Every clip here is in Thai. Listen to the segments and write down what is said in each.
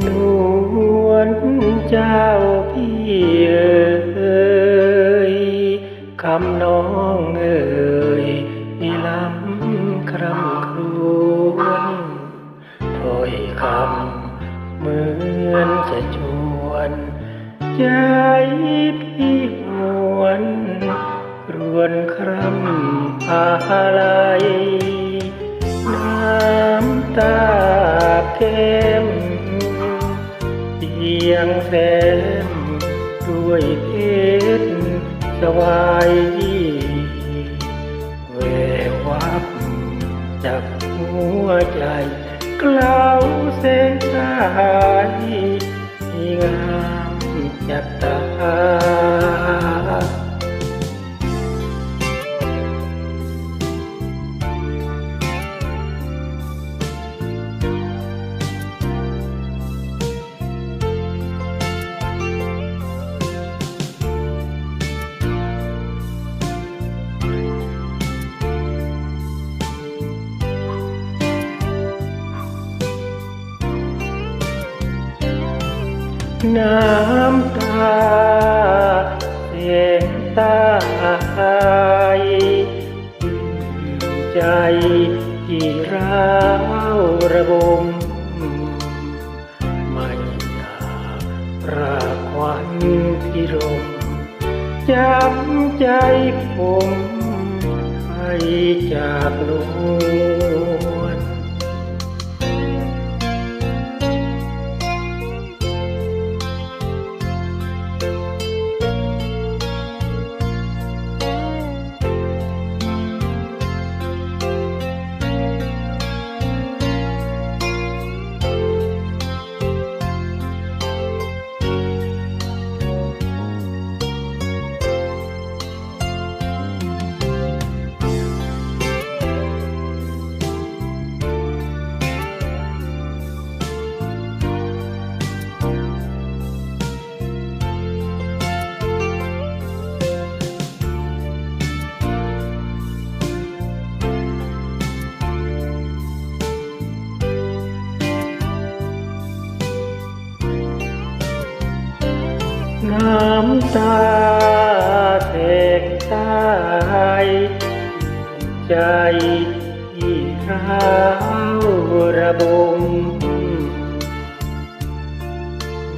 นวลเจ้าพี่เอ๋ยคำน้องเอ๋ยมีลำครำครวญถ้อยคำเหมือนจะชวน ใจพี่หวนรวนครำอะไรน้ำตาเค็มเพีย งแสนด้วยเพชรสวายแวววับจากหัวใจกล่าวเส้นสายงามจับตา น้ำตาเสียตายใจที่ร้าวระบม ไม่อยากราควันพิรมจำใจผมให้จากนว น้ำตาแตกตายใจที่ร้าวระบม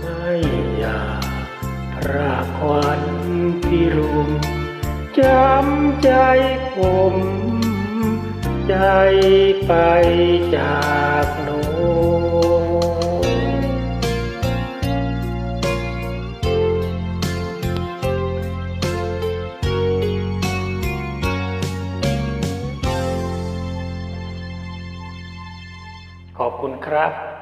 ไม่อยากพรากควันพิรุมจำใจผม ใจไปจากโน ขอบคุณครับ